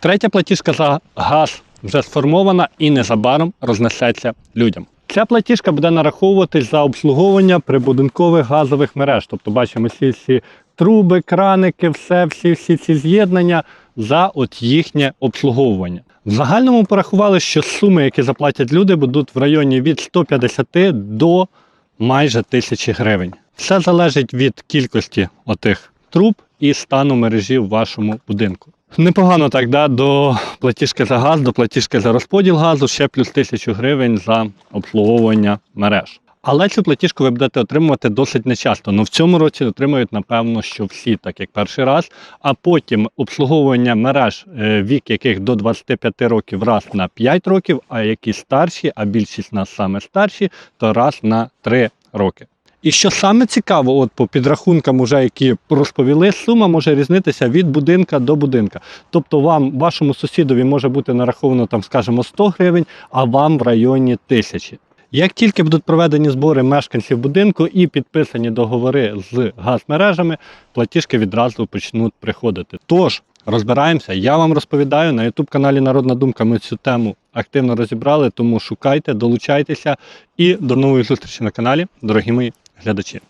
Третя платіжка за газ вже сформована і незабаром рознесеться людям. Ця платіжка буде нараховуватись за обслуговування прибудинкових газових мереж. Тобто бачимо всі ці труби, краники, все, всі, всі ці з'єднання за от їхнє обслуговування. В загальному порахували, що суми, які заплатять люди, будуть в районі від 150 до майже 1000 гривень. Все залежить від кількості отих труб і стану мережі в вашому будинку. Непогано так, да, до платіжки за газ, до платіжки за розподіл газу, ще плюс 1000 гривень за обслуговування мереж. Але цю платіжку ви будете отримувати досить нечасто. Ну в цьому році отримують, напевно, що всі, так як перший раз. А потім обслуговування мереж, е, вік яких до 25 років раз на 5 років, а які старші, а більшість нас саме старші, то раз на 3 роки. І що саме цікаво, от по підрахункам, уже які розповіли, сума може різнитися від будинка до будинка. Тобто вам, вашому сусідові може бути нараховано там, скажімо, 100 гривень, а вам в районі тисячі. Як тільки будуть проведені збори мешканців будинку і підписані договори з газмережами, платіжки відразу почнуть приходити. Тож розбираємося. Я вам розповідаю на youtube каналі Народна Думка. Ми цю тему активно розібрали, тому шукайте, долучайтеся і до нової зустрічі на каналі, дорогі мої глядачі.